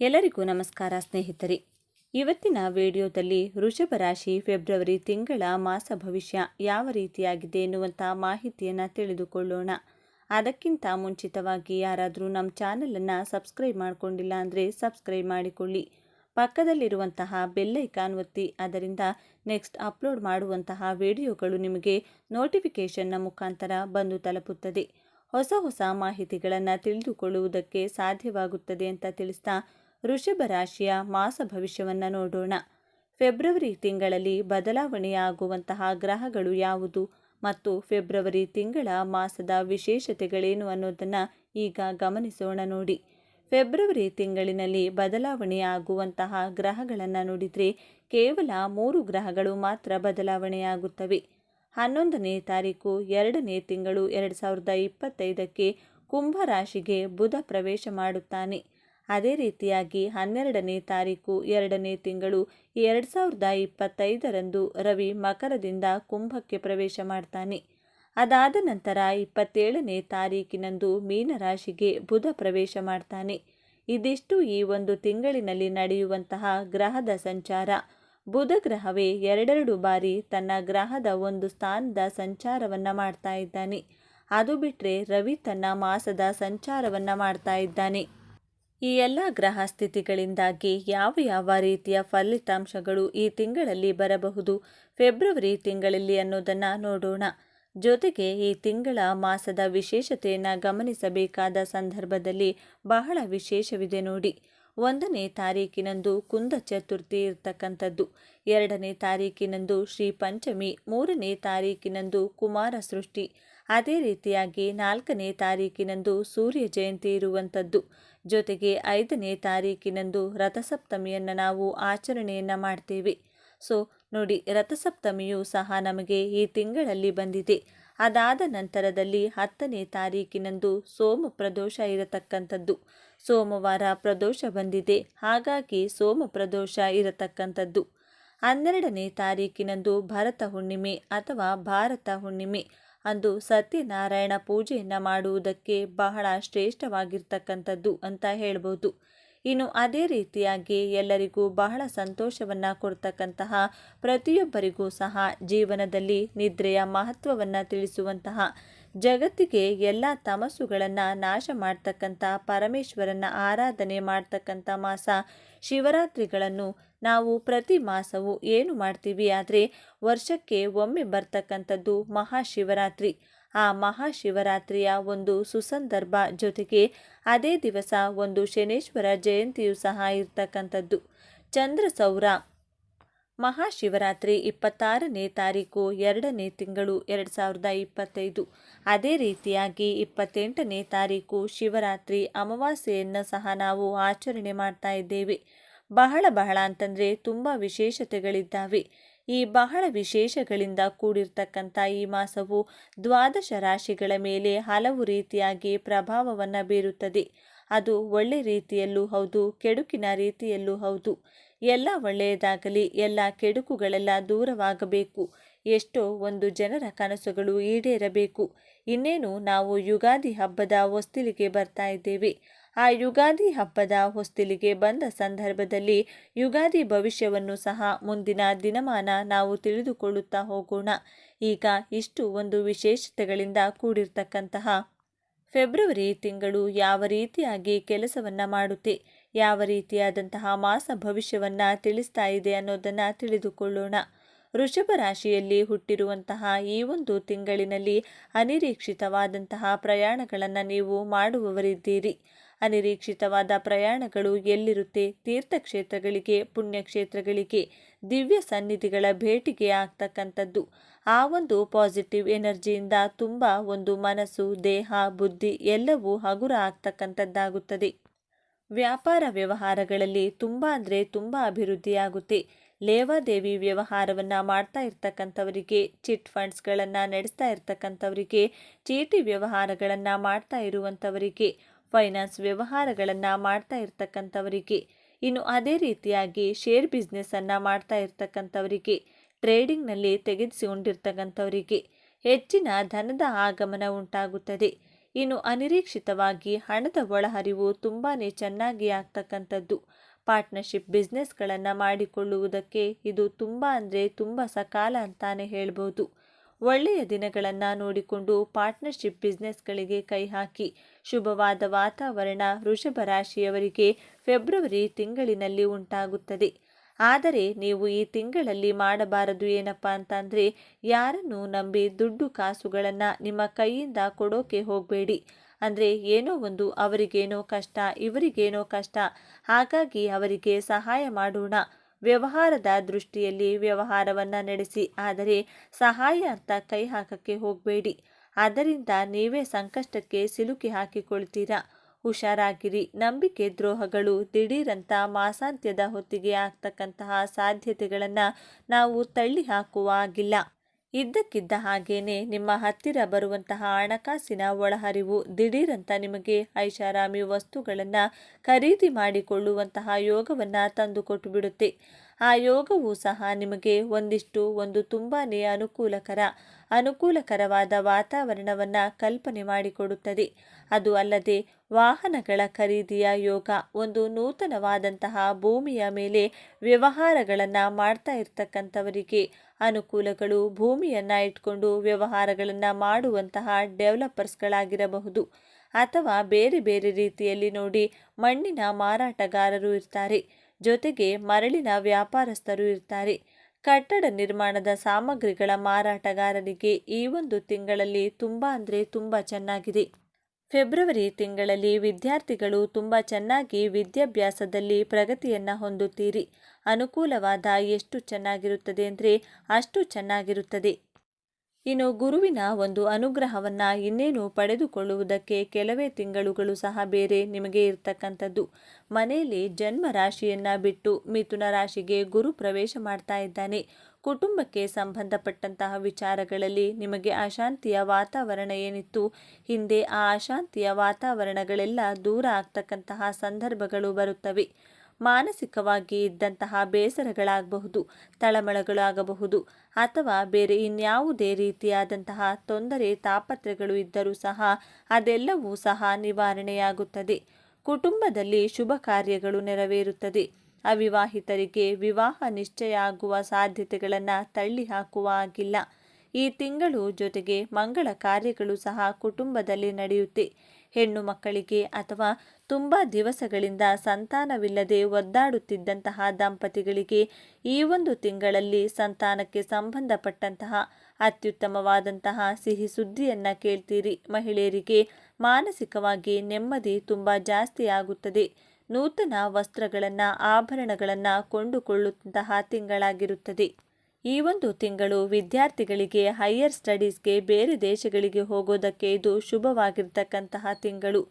ಎಲ್ಲರಿಗೂ ನಮಸ್ಕಾರ ಸ್ನೇಹಿತರೆ. ಇವತ್ತಿನ ವಿಡಿಯೋದಲ್ಲಿ ವೃಷಭ ರಾಶಿ ಫೆಬ್ರವರಿ ತಿಂಗಳ ಮಾಸ ಭವಿಷ್ಯ ಯಾವ ರೀತಿಯಾಗಿದೆ ಎನ್ನುವಂಥ ಮಾಹಿತಿಯನ್ನು ತಿಳಿದುಕೊಳ್ಳೋಣ. ಅದಕ್ಕಿಂತ ಮುಂಚಿತವಾಗಿ ಯಾರಾದರೂ ನಮ್ಮ ಚಾನಲನ್ನು ಸಬ್ಸ್ಕ್ರೈಬ್ ಮಾಡಿಕೊಂಡಿಲ್ಲ ಅಂದರೆ ಸಬ್ಸ್ಕ್ರೈಬ್ ಮಾಡಿಕೊಳ್ಳಿ. ಪಕ್ಕದಲ್ಲಿರುವಂತಹ ಬೆಲ್ಲೈಕಾನ್ ಒತ್ತಿ, ಅದರಿಂದ ನೆಕ್ಸ್ಟ್ ಅಪ್ಲೋಡ್ ಮಾಡುವಂತಹ ವಿಡಿಯೋಗಳು ನಿಮಗೆ ನೋಟಿಫಿಕೇಷನ್ನ ಮುಖಾಂತರ ಬಂದು ತಲುಪುತ್ತದೆ. ಹೊಸ ಹೊಸ ಮಾಹಿತಿಗಳನ್ನು ತಿಳಿದುಕೊಳ್ಳುವುದಕ್ಕೆ ಸಾಧ್ಯವಾಗುತ್ತದೆ ಅಂತ ತಿಳಿಸ್ತಾ ವೃಷಭ ರಾಶಿಯ ಮಾಸ ಭವಿಷ್ಯವನ್ನು ನೋಡೋಣ. ಫೆಬ್ರವರಿ ತಿಂಗಳಲ್ಲಿ ಬದಲಾವಣೆಯಾಗುವಂತಹ ಗ್ರಹಗಳು ಯಾವುದು ಮತ್ತು ಫೆಬ್ರವರಿ ತಿಂಗಳ ಮಾಸದ ವಿಶೇಷತೆಗಳೇನು ಅನ್ನೋದನ್ನು ಈಗ ಗಮನಿಸೋಣ ನೋಡಿ. ಫೆಬ್ರವರಿ ತಿಂಗಳಿನಲ್ಲಿ ಬದಲಾವಣೆಯಾಗುವಂತಹ ಗ್ರಹಗಳನ್ನು ನೋಡಿದರೆ ಕೇವಲ ಮೂರು ಗ್ರಹಗಳು ಮಾತ್ರ ಬದಲಾವಣೆಯಾಗುತ್ತವೆ. ಹನ್ನೊಂದನೇ ತಾರೀಕು, ಎರಡನೇ ತಿಂಗಳು, ಎರಡು ಸಾವಿರದ ಇಪ್ಪತ್ತೈದಕ್ಕೆ ಕುಂಭ ರಾಶಿಗೆ ಬುಧ ಪ್ರವೇಶ ಮಾಡುತ್ತಾನೆ. ಅದೇ ರೀತಿಯಾಗಿ ಹನ್ನೆರಡನೇ ತಾರೀಕು ಎರಡನೇ ತಿಂಗಳು ಎರಡು ಸಾವಿರದ ಇಪ್ಪತ್ತೈದರಂದು ರವಿ ಮಕರದಿಂದ ಕುಂಭಕ್ಕೆ ಪ್ರವೇಶ ಮಾಡ್ತಾನೆ. ಅದಾದ ನಂತರ ಇಪ್ಪತ್ತೇಳನೇ ತಾರೀಕಿನಂದು ಮೀನರಾಶಿಗೆ ಬುಧ ಪ್ರವೇಶ ಮಾಡ್ತಾನೆ. ಇದಿಷ್ಟು ಈ ಒಂದು ತಿಂಗಳಿನಲ್ಲಿ ನಡೆಯುವಂತಹ ಗ್ರಹದ ಸಂಚಾರ. ಬುಧ ಗ್ರಹವೇ ಎರಡೆರಡು ಬಾರಿ ತನ್ನ ಗ್ರಹದ ಒಂದು ಸ್ಥಾನದ ಸಂಚಾರವನ್ನು ಮಾಡ್ತಾ ಇದ್ದಾನೆ. ಅದು ಬಿಟ್ಟರೆ ರವಿ ತನ್ನ ಮಾಸದ ಸಂಚಾರವನ್ನು ಮಾಡ್ತಾ ಇದ್ದಾನೆ. ಈ ಎಲ್ಲ ಗ್ರಹ ಸ್ಥಿತಿಗಳಿಂದಾಗಿ ಯಾವ ಯಾವ ರೀತಿಯ ಫಲಿತಾಂಶಗಳು ಈ ತಿಂಗಳಲ್ಲಿ ಬರಬಹುದು? ಫೆಬ್ರವರಿ ತಿಂಗಳಲ್ಲಿ ಅನ್ನೋದನ್ನು ನೋಡೋಣ. ಜೊತೆಗೆ ಈ ತಿಂಗಳ ಮಾಸದ ವಿಶೇಷತೆಯನ್ನು ಗಮನಿಸಬೇಕಾದ ಸಂದರ್ಭದಲ್ಲಿ ಬಹಳ ವಿಶೇಷವಿದೆ ನೋಡಿ. ಒಂದನೇ ತಾರೀಕಿನಂದು ಕುಂದ ಚತುರ್ಥಿ ಇರ್ತಕ್ಕಂಥದ್ದು. ಎರಡನೇ ತಾರೀಕಿನಂದು ಶ್ರೀ ಪಂಚಮಿ, ಮೂರನೇ ತಾರೀಕಿನಂದು ಕುಮಾರ ಸೃಷ್ಟಿ. ಅದೇ ರೀತಿಯಾಗಿ ನಾಲ್ಕನೇ ತಾರೀಕಿನಂದು ಸೂರ್ಯ ಜಯಂತಿ ಇರುವಂಥದ್ದು. ಜೊತೆಗೆ ಐದನೇ ತಾರೀಕಿನಂದು ರಥಸಪ್ತಮಿಯನ್ನು ನಾವು ಆಚರಣೆಯನ್ನು ಮಾಡ್ತೇವೆ. ಸೊ, ನೋಡಿ, ರಥಸಪ್ತಮಿಯು ಸಹ ನಮಗೆ ಈ ತಿಂಗಳಲ್ಲಿ ಬಂದಿದೆ. ಅದಾದ ನಂತರದಲ್ಲಿ ಹತ್ತನೇ ತಾರೀಕಿನಂದು ಸೋಮ ಪ್ರದೋಷ ಇರತಕ್ಕಂಥದ್ದು. ಸೋಮವಾರ ಪ್ರದೋಷ ಬಂದಿದೆ. ಹಾಗಾಗಿ ಸೋಮ ಪ್ರದೋಷ ಇರತಕ್ಕಂಥದ್ದು. ಹನ್ನೆರಡನೇ ತಾರೀಕಿನಂದು ಭರತ ಹುಣ್ಣಿಮೆ ಅಥವಾ ಭಾರತ ಹುಣ್ಣಿಮೆ. ಅಂದು ಸತ್ಯನಾರಾಯಣ ಪೂಜೆಯನ್ನು ಮಾಡುವುದಕ್ಕೆ ಬಹಳ ಶ್ರೇಷ್ಠವಾಗಿರ್ತಕ್ಕಂಥದ್ದು ಅಂತ ಹೇಳ್ಬೋದು. ಇನ್ನು ಅದೇ ರೀತಿಯಾಗಿ ಎಲ್ಲರಿಗೂ ಬಹಳ ಸಂತೋಷವನ್ನು ಕೊಡ್ತಕ್ಕಂತಹ ಪ್ರತಿಯೊಬ್ಬರಿಗೂ ಸಹ ಜೀವನದಲ್ಲಿ ನಿದ್ರೆಯ ಮಹತ್ವವನ್ನು ತಿಳಿಸುವಂತಹ ಜಗತ್ತಿಗೆ ಎಲ್ಲ ತಮಸ್ಸುಗಳನ್ನು ನಾಶ ಮಾಡ್ತಕ್ಕಂಥ ಪರಮೇಶ್ವರನ ಆರಾಧನೆ ಮಾಡ್ತಕ್ಕಂಥ ಮಾಸ ಶಿವರಾತ್ರಿಗಳನ್ನು ನಾವು ಪ್ರತಿ ಮಾಸವು ಏನು ಮಾಡ್ತೀವಿ ಆದರೆ ವರ್ಷಕ್ಕೆ ಒಮ್ಮೆ ಬರ್ತಕ್ಕಂಥದ್ದು ಮಹಾಶಿವರಾತ್ರಿ. ಆ ಮಹಾಶಿವರಾತ್ರಿಯ ಒಂದು ಸುಸಂದರ್ಭ ಜೊತೆಗೆ ಅದೇ ದಿವಸ ಒಂದು ಶನೇಶ್ವರ ಜಯಂತಿಯು ಸಹ ಇರ್ತಕ್ಕಂಥದ್ದು. ಚಂದ್ರ ಸೌರ ಮಹಾಶಿವರಾತ್ರಿ ಇಪ್ಪತ್ತಾರನೇ ತಾರೀಕು ಎರಡನೇ ತಿಂಗಳು ಎರಡು ಸಾವಿರದ ಇಪ್ಪತ್ತೈದು. ಅದೇ ರೀತಿಯಾಗಿ ಇಪ್ಪತ್ತೆಂಟನೇ ತಾರೀಕು ಶಿವರಾತ್ರಿ ಅಮಾವಾಸ್ಯೆಯನ್ನು ಸಹ ನಾವು ಆಚರಣೆ ಮಾಡ್ತಾ ಇದ್ದೇವೆ. ಬಹಳ ಬಹಳ ಅಂತಂದರೆ ತುಂಬ ವಿಶೇಷತೆಗಳಿದ್ದಾವೆ. ಈ ಬಹಳ ವಿಶೇಷಗಳಿಂದ ಕೂಡಿರ್ತಕ್ಕಂಥ ಈ ಮಾಸವು ದ್ವಾದಶ ರಾಶಿಗಳ ಮೇಲೆ ಹಲವು ರೀತಿಯಾಗಿ ಪ್ರಭಾವವನ್ನು ಬೀರುತ್ತದೆ. ಅದು ಒಳ್ಳೆ ರೀತಿಯಲ್ಲೂ ಹೌದು, ಕೆಡುಕಿನ ರೀತಿಯಲ್ಲೂ ಹೌದು. ಎಲ್ಲ ಒಳ್ಳೆಯದಾಗಲಿ, ಎಲ್ಲ ಕೆಡುಕುಗಳೆಲ್ಲ ದೂರವಾಗಬೇಕು. ಎಷ್ಟೋ ಒಂದು ಜನರ ಕನಸುಗಳು ಈಡೇರಬೇಕು. ಇನ್ನೇನು ನಾವು ಯುಗಾದಿ ಹಬ್ಬದ ಹೊಸ್ತಿಲಿಗೆ ಬರ್ತಾ ಇದ್ದೇವೆ. ಆ ಯುಗಾದಿ ಹಬ್ಬದ ಹೊಸ್ತಿಲಿಗೆ ಬಂದ ಸಂದರ್ಭದಲ್ಲಿ ಯುಗಾದಿ ಭವಿಷ್ಯವನ್ನು ಸಹ ಮುಂದಿನ ದಿನಮಾನ ನಾವು ತಿಳಿದುಕೊಳ್ಳುತ್ತಾ ಹೋಗೋಣ. ಈಗ ಇಷ್ಟು ಒಂದು ವಿಶೇಷತೆಗಳಿಂದ ಕೂಡಿರ್ತಕ್ಕಂತಹ ಫೆಬ್ರವರಿ ತಿಂಗಳು ಯಾವ ರೀತಿಯಾಗಿ ಕೆಲಸವನ್ನು ಮಾಡುತ್ತೆ, ಯಾವ ರೀತಿಯಾದಂತಹ ಮಾಸ ಭವಿಷ್ಯವನ್ನು ತಿಳಿಸ್ತಾ ಇದೆ ಅನ್ನೋದನ್ನು ತಿಳಿದುಕೊಳ್ಳೋಣ. ವೃಷಭ ರಾಶಿಯಲ್ಲಿ ಹುಟ್ಟಿರುವಂತಹ ಈ ಒಂದು ತಿಂಗಳಿನಲ್ಲಿ ಅನಿರೀಕ್ಷಿತವಾದಂತಹ ಪ್ರಯಾಣಗಳನ್ನು ನೀವು ಮಾಡುವವರಿದ್ದೀರಿ. ಅನಿರೀಕ್ಷಿತವಾದ ಪ್ರಯಾಣಗಳು ಎಲ್ಲಿರುತ್ತೆ? ತೀರ್ಥಕ್ಷೇತ್ರಗಳಿಗೆ, ಪುಣ್ಯಕ್ಷೇತ್ರಗಳಿಗೆ, ದಿವ್ಯ ಸನ್ನಿಧಿಗಳ ಭೇಟಿಗೆ ಆಗ್ತಕ್ಕಂಥದ್ದು. ಆ ಒಂದು ಪಾಸಿಟಿವ್ ಎನರ್ಜಿಯಿಂದ ತುಂಬ ಒಂದು ಮನಸ್ಸು, ದೇಹ, ಬುದ್ಧಿ ಎಲ್ಲವೂ ಹಗುರ ಆಗ್ತಕ್ಕಂಥದ್ದಾಗುತ್ತದೆ. ವ್ಯಾಪಾರ ವ್ಯವಹಾರಗಳಲ್ಲಿ ತುಂಬ ಅಂದರೆ ತುಂಬ ಅಭಿವೃದ್ಧಿಯಾಗುತ್ತೆ. ಲೇವಾದೇವಿ ವ್ಯವಹಾರವನ್ನು ಮಾಡ್ತಾ ಇರ್ತಕ್ಕಂಥವರಿಗೆ, ಚಿಟ್ ಫಂಡ್ಸ್ಗಳನ್ನು ನಡೆಸ್ತಾ ಇರ್ತಕ್ಕಂಥವರಿಗೆ, ಚೀಟಿ ವ್ಯವಹಾರಗಳನ್ನು ಮಾಡ್ತಾ ಇರುವಂಥವರಿಗೆ ಫೈನಾನ್ಸ್ ವ್ಯವಹಾರಗಳನ್ನು ಮಾಡ್ತಾ ಇರ್ತಕ್ಕಂಥವರಿಗೆ. ಇನ್ನು ಅದೇ ರೀತಿಯಾಗಿ ಶೇರ್ ಬಿಸ್ನೆಸ್ಸನ್ನು ಮಾಡ್ತಾ ಇರ್ತಕ್ಕಂಥವರಿಗೆ ಟ್ರೇಡಿಂಗ್ನಲ್ಲಿ ತೆಗೆದುಕೊಂಡಿರ್ತಕ್ಕಂಥವರಿಗೆ ಹೆಚ್ಚಿನ ಧನದ ಆಗಮನ ಉಂಟಾಗುತ್ತದೆ. ಇನ್ನು ಅನಿರೀಕ್ಷಿತವಾಗಿ ಹಣದ ಒಳಹರಿವು ತುಂಬಾ ಚೆನ್ನಾಗಿ ಆಗ್ತಕ್ಕಂಥದ್ದು. ಪಾರ್ಟ್ನರ್ಶಿಪ್ ಬಿಸ್ನೆಸ್ಗಳನ್ನು ಮಾಡಿಕೊಳ್ಳುವುದಕ್ಕೆ ಇದು ತುಂಬ ಅಂದರೆ ತುಂಬ ಸಕಾಲ ಅಂತಾನೆ ಹೇಳ್ಬೋದು. ಒಳ್ಳೆಯ ದಿನಗಳನ್ನು ನೋಡಿಕೊಂಡು ಪಾರ್ಟ್ನರ್ಶಿಪ್ ಬಿಸ್ನೆಸ್ಗಳಿಗೆ ಕೈ ಹಾಕಿ. ಶುಭವಾದ ವಾತಾವರಣ ವೃಷಭ ರಾಶಿಯವರಿಗೆ ಫೆಬ್ರವರಿ ತಿಂಗಳಿನಲ್ಲಿ ಉಂಟಾಗುತ್ತದೆ. ಆದರೆ ನೀವು ಈ ತಿಂಗಳಲ್ಲಿ ಮಾಡಬಾರದು ಏನಪ್ಪ ಅಂತಂದರೆ, ಯಾರನ್ನು ನಂಬಿ ದುಡ್ಡು ಕಾಸುಗಳನ್ನು ನಿಮ್ಮ ಕೈಯಿಂದ ಕೊಡೋಕೆ ಹೋಗಬೇಡಿ. ಅಂದರೆ ಏನೋ ಒಂದು ಅವರಿಗೇನೋ ಕಷ್ಟ, ಇವರಿಗೇನೋ ಕಷ್ಟ, ಹಾಗಾಗಿ ಅವರಿಗೆ ಸಹಾಯ ಮಾಡೋಣ. ವ್ಯವಹಾರದ ದೃಷ್ಟಿಯಲ್ಲಿ ವ್ಯವಹಾರವನ್ನು ನಡೆಸಿ, ಆದರೆ ಸಹಾಯ ಅಂತ ಕೈ ಹಾಕಕ್ಕೆ ಹೋಗಬೇಡಿ. ಅದರಿಂದ ನೀವೇ ಸಂಕಷ್ಟಕ್ಕೆ ಸಿಲುಕಿ ಹಾಕಿಕೊಳ್ತೀರಾ? ಹುಷಾರಾಗಿರಿ. ನಂಬಿಕೆ ದ್ರೋಹಗಳು ದಿಢೀರಂತ ಮಾಸಾಂತ್ಯದ ಹೊತ್ತಿಗೆ ಆಗ್ತಕ್ಕಂತಹ ಸಾಧ್ಯತೆಗಳನ್ನು ನಾವು ತಳ್ಳಿ ಹಾಕುವ ಆಗಿಲ್ಲ ಇದ್ದಕ್ಕಿದ್ದ ಹಾಗೇನೆ ನಿಮ್ಮ ಹತ್ತಿರ ಬರುವಂತಹ ಹಣಕಾಸಿನ ಒಳಹರಿವು ದಿಢೀರಂತ ನಿಮಗೆ ಐಷಾರಾಮಿ ವಸ್ತುಗಳನ್ನು ಖರೀದಿ ಮಾಡಿಕೊಳ್ಳುವಂತಹ ಯೋಗವನ್ನು ತಂದುಕೊಟ್ಟು ಬಿಡುತ್ತೆ. ಆ ಯೋಗವು ಸಹ ನಿಮಗೆ ಒಂದಿಷ್ಟು ಒಂದು ತುಂಬಾ ಅನುಕೂಲಕರ, ಅನುಕೂಲಕರವಾದ ವಾತಾವರಣವನ್ನು ಕಲ್ಪನೆ ಮಾಡಿಕೊಡುತ್ತದೆ. ಅದು ಅಲ್ಲದೆ ವಾಹನಗಳ ಖರೀದಿಯ ಯೋಗ, ಒಂದು ನೂತನವಾದಂತಹ ಭೂಮಿಯ ಮೇಲೆ ವ್ಯವಹಾರಗಳನ್ನು ಮಾಡ್ತಾ ಇರ್ತಕ್ಕಂಥವರಿಗೆ ಅನುಕೂಲಗಳು ಭೂಮಿಯನ್ನು ಇಟ್ಕೊಂಡು ವ್ಯವಹಾರಗಳನ್ನು ಮಾಡುವಂತಹ ಡೆವಲಪರ್ಸ್ಗಳಾಗಿರಬಹುದು. ಅಥವಾ ಬೇರೆ ಬೇರೆ ರೀತಿಯಲ್ಲಿ ನೋಡಿ ಮಣ್ಣಿನ ಮಾರಾಟಗಾರರು ಇರ್ತಾರೆ. ಜೊತೆಗೆ ಮರಳಿನ ವ್ಯಾಪಾರಸ್ಥರು ಇರ್ತಾರೆ. ಕಟ್ಟಡ ನಿರ್ಮಾಣದ ಸಾಮಗ್ರಿಗಳ ಮಾರಾಟಗಾರರಿಗೆ ಈ ಒಂದು ತಿಂಗಳಲ್ಲಿ ತುಂಬ ಅಂದರೆ ತುಂಬ ಚೆನ್ನಾಗಿದೆ. ಫೆಬ್ರವರಿ ತಿಂಗಳಲ್ಲಿ ವಿದ್ಯಾರ್ಥಿಗಳು ತುಂಬ ಚೆನ್ನಾಗಿ ವಿದ್ಯಾಭ್ಯಾಸದಲ್ಲಿ ಪ್ರಗತಿಯನ್ನು ಹೊಂದುತ್ತೀರಿ. ಅನುಕೂಲವಾದ ಎಷ್ಟು ಚೆನ್ನಾಗಿರುತ್ತದೆ ಅಂದರೆ ಅಷ್ಟು ಚೆನ್ನಾಗಿರುತ್ತದೆ. ಇನ್ನು ಗುರುವಿನ ಒಂದು ಅನುಗ್ರಹವನ್ನು ಇನ್ನೇನು ಪಡೆದುಕೊಳ್ಳುವುದಕ್ಕೆ ಕೆಲವೇ ತಿಂಗಳುಗಳು ಸಹ ಬೇರೆ ನಿಮಗೆ ಇರ್ತಕ್ಕಂಥದ್ದು. ಮನೆಯಲ್ಲಿ ಜನ್ಮ ರಾಶಿಯನ್ನು ಬಿಟ್ಟು ಮಿಥುನ ರಾಶಿಗೆ ಗುರು ಪ್ರವೇಶ ಮಾಡ್ತಾ ಇದ್ದಾನೆ. ಕುಟುಂಬಕ್ಕೆ ಸಂಬಂಧಪಟ್ಟಂತಹ ವಿಚಾರಗಳಲ್ಲಿ ನಿಮಗೆ ಅಶಾಂತಿಯ ವಾತಾವರಣ ಏನಿತ್ತು? ಹಿಂದೆ ಆ ಅಶಾಂತಿಯ ವಾತಾವರಣಗಳೆಲ್ಲ ದೂರ ಆಗ್ತಕ್ಕಂತಹ ಸಂದರ್ಭಗಳು ಬರುತ್ತವೆ. ಮಾನಸಿಕವಾಗಿ ಇದ್ದಂತಹ ಬೇಸರಗಳಾಗಬಹುದು, ತಳಮಳಗಳಾಗಬಹುದು, ಅಥವಾ ಬೇರೆ ಇನ್ಯಾವುದೇ ರೀತಿಯಾದಂತಹ ತೊಂದರೆ, ತಾಪತ್ರೆಗಳು ಇದ್ದರೂ ಸಹ ಅದೆಲ್ಲವೂ ಸಹ ನಿವಾರಣೆಯಾಗುತ್ತದೆ. ಕುಟುಂಬದಲ್ಲಿ ಶುಭ ಕಾರ್ಯಗಳು ನೆರವೇರುತ್ತದೆ. ಅವಿವಾಹಿತರಿಗೆ ವಿವಾಹ ನಿಶ್ಚಯ ಆಗುವ ಸಾಧ್ಯತೆಗಳನ್ನು ತಳ್ಳಿ ಹಾಕುವ ಆಗಿಲ್ಲ ಈ ತಿಂಗಳು ಜೊತೆಗೆ ಮಂಗಳ ಕಾರ್ಯಗಳು ಸಹ ಕುಟುಂಬದಲ್ಲಿ ನಡೆಯುತ್ತೆ. ಹೆಣ್ಣು ಮಕ್ಕಳಿಗೆ ಅಥವಾ ತುಂಬ ದಿವಸಗಳಿಂದ ಸಂತಾನವಿಲ್ಲದೆ ಒದ್ದಾಡುತ್ತಿದ್ದಂತಹ ದಂಪತಿಗಳಿಗೆ ಈ ಒಂದು ತಿಂಗಳಲ್ಲಿ ಸಂತಾನಕ್ಕೆ ಸಂಬಂಧಪಟ್ಟಂತಹ ಅತ್ಯುತ್ತಮವಾದಂತಹ ಸಿಹಿ ಸುದ್ದಿಯನ್ನು ಕೇಳ್ತೀರಿ. ಮಹಿಳೆಯರಿಗೆ ಮಾನಸಿಕವಾಗಿ ನೆಮ್ಮದಿ ತುಂಬ ಜಾಸ್ತಿ ಆಗುತ್ತದೆ. ನೂತನ ವಸ್ತ್ರಗಳನ್ನು, ಆಭರಣಗಳನ್ನು ಕೊಂಡುಕೊಳ್ಳುವಂತಹ ತಿಂಗಳಾಗಿರುತ್ತದೆ. ಈ ಒಂದು ತಿಂಗಳು ವಿದ್ಯಾರ್ಥಿಗಳಿಗೆ ಹೈಯರ್ ಸ್ಟಡೀಸ್ಗೆ ಬೇರೆ ದೇಶಗಳಿಗೆ ಹೋಗೋದಕ್ಕೆ ಇದು ಶುಭವಾಗಿರ್ತಕ್ಕಂತಹ ತಿಂಗಳು.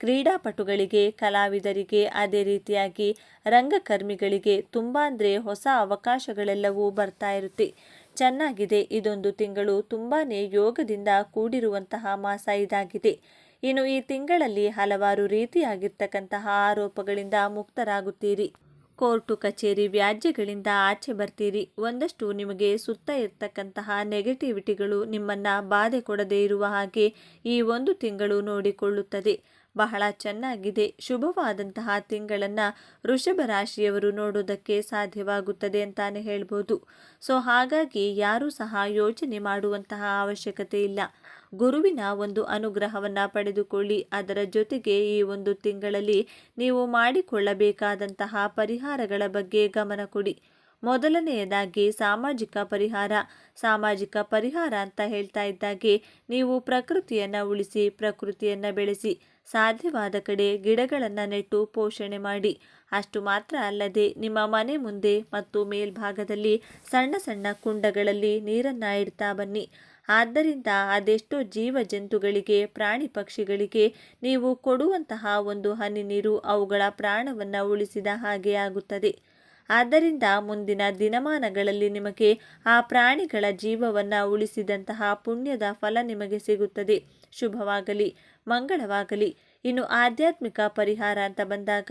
ಕ್ರೀಡಾಪಟುಗಳಿಗೆ, ಕಲಾವಿದರಿಗೆ, ಅದೇ ರೀತಿಯಾಗಿ ರಂಗಕರ್ಮಿಗಳಿಗೆ ತುಂಬ ಅಂದರೆ ಹೊಸ ಅವಕಾಶಗಳೆಲ್ಲವೂ ಬರ್ತಾ ಇರುತ್ತೆ. ಚೆನ್ನಾಗಿದೆ ಇದೊಂದು ತಿಂಗಳು ತುಂಬಾ ಯೋಗದಿಂದ ಕೂಡಿರುವಂತಹ ಮಾಸ ಇದಾಗಿದೆ. ಇನ್ನು ಈ ತಿಂಗಳಲ್ಲಿ ಹಲವಾರು ರೀತಿಯಾಗಿರ್ತಕ್ಕಂತಹ ಆರೋಪಗಳಿಂದ ಮುಕ್ತರಾಗುತ್ತೀರಿ. ಕೋರ್ಟು ಕಚೇರಿ ವ್ಯಾಜ್ಯಗಳಿಂದ ಆಚೆ ಬರ್ತೀರಿ. ಒಂದಷ್ಟು ನಿಮಗೆ ಸುತ್ತ ಇರ್ತಕ್ಕಂತಹ ನೆಗೆಟಿವಿಟಿಗಳು ನಿಮ್ಮನ್ನು ಬಾಧೆ ಕೊಡದೇ ಇರುವ ಹಾಗೆ ಈ ಒಂದು ತಿಂಗಳು ನೋಡಿಕೊಳ್ಳುತ್ತದೆ. ಬಹಳ ಚೆನ್ನಾಗಿದೆ. ಶುಭವಾದಂತಹ ತಿಂಗಳನ್ನು ವೃಷಭ ರಾಶಿಯವರು ನೋಡೋದಕ್ಕೆ ಸಾಧ್ಯವಾಗುತ್ತದೆ ಅಂತಾನೆ ಹೇಳ್ಬೋದು. ಸೊ, ಹಾಗಾಗಿ ಯಾರೂ ಸಹ ಯೋಚನೆ ಮಾಡುವಂತಹ ಅವಶ್ಯಕತೆ ಇಲ್ಲ. ಗುರುವಿನ ಒಂದು ಅನುಗ್ರಹವನ್ನು ಪಡೆದುಕೊಳ್ಳಿ. ಅದರ ಜೊತೆಗೆ ಈ ಒಂದು ತಿಂಗಳಲ್ಲಿ ನೀವು ಮಾಡಿಕೊಳ್ಳಬೇಕಾದಂತಹ ಪರಿಹಾರಗಳ ಬಗ್ಗೆ ಗಮನ ಕೊಡಿ. ಮೊದಲನೆಯದಾಗಿ ಸಾಮಾಜಿಕ ಪರಿಹಾರ. ಸಾಮಾಜಿಕ ಪರಿಹಾರ ಅಂತ ಹೇಳ್ತಾ ಇದ್ದಾಗೆ ನೀವು ಪ್ರಕೃತಿಯನ್ನು ಉಳಿಸಿ, ಪ್ರಕೃತಿಯನ್ನು ಬೆಳೆಸಿ. ಸಾಧ್ಯವಾದ ಕಡೆ ಗಿಡಗಳನ್ನು ನೆಟ್ಟು ಪೋಷಣೆ ಮಾಡಿ. ಅಷ್ಟು ಮಾತ್ರ ಅಲ್ಲದೆ ನಿಮ್ಮ ಮನೆ ಮುಂದೆ ಮತ್ತು ಮೇಲ್ಭಾಗದಲ್ಲಿ ಸಣ್ಣ ಸಣ್ಣ ಕುಂಡಗಳಲ್ಲಿ ನೀರನ್ನು ಇಡ್ತಾ ಬನ್ನಿ. ಆದ್ದರಿಂದ ಅದೆಷ್ಟೋ ಜೀವ ಜಂತುಗಳಿಗೆ ಪ್ರಾಣಿ ಪಕ್ಷಿಗಳಿಗೆ ನೀವು ಕೊಡುವಂತಹ ಒಂದು ಹನಿ ನೀರು ಅವುಗಳ ಪ್ರಾಣವನ್ನು ಉಳಿಸಿದ ಹಾಗೆ ಆಗುತ್ತದೆ. ಆದ್ದರಿಂದ ಮುಂದಿನ ದಿನಮಾನಗಳಲ್ಲಿ ನಿಮಗೆ ಆ ಪ್ರಾಣಿಗಳ ಜೀವವನ್ನು ಉಳಿಸಿದಂತಹ ಪುಣ್ಯದ ಫಲ ನಿಮಗೆ ಸಿಗುತ್ತದೆ. ಶುಭವಾಗಲಿ, ಮಂಗಳವಾಗಲಿ. ಇನ್ನು ಆಧ್ಯಾತ್ಮಿಕ ಪರಿಹಾರ ಅಂತ ಬಂದಾಗ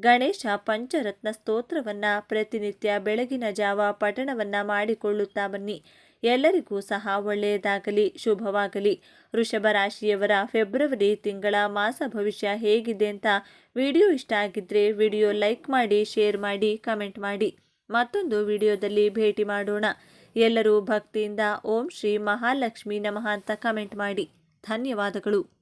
ಗಣೇಶ ಪಂಚರತ್ನ ಸ್ತೋತ್ರವನ್ನು ಪ್ರತಿನಿತ್ಯ ಬೆಳಗಿನ ಜಾವ ಪಠಣವನ್ನು ಮಾಡಿಕೊಳ್ಳುತ್ತಾ ಬನ್ನಿ. ಎಲ್ಲರಿಗೂ ಸಹ ಒಳ್ಳೆಯದಾಗಲಿ, ಶುಭವಾಗಲಿ. ವೃಷಭ ರಾಶಿಯವರ ಫೆಬ್ರವರಿ ತಿಂಗಳ ಮಾಸ ಭವಿಷ್ಯ ಹೇಗಿದೆ ಅಂತ ವಿಡಿಯೋ ಇಷ್ಟ ಆಗಿದ್ದರೆ ವಿಡಿಯೋ ಲೈಕ್ ಮಾಡಿ, ಶೇರ್ ಮಾಡಿ, ಕಮೆಂಟ್ ಮಾಡಿ. ಮತ್ತೊಂದು ವಿಡಿಯೋದಲ್ಲಿ ಭೇಟಿ ಮಾಡೋಣ. ಎಲ್ಲರೂ ಭಕ್ತಿಯಿಂದ ಓಂ ಶ್ರೀ ಮಹಾಲಕ್ಷ್ಮಿ ನಮಃ ಅಂತ ಕಮೆಂಟ್ ಮಾಡಿ. ಧನ್ಯವಾದಗಳು.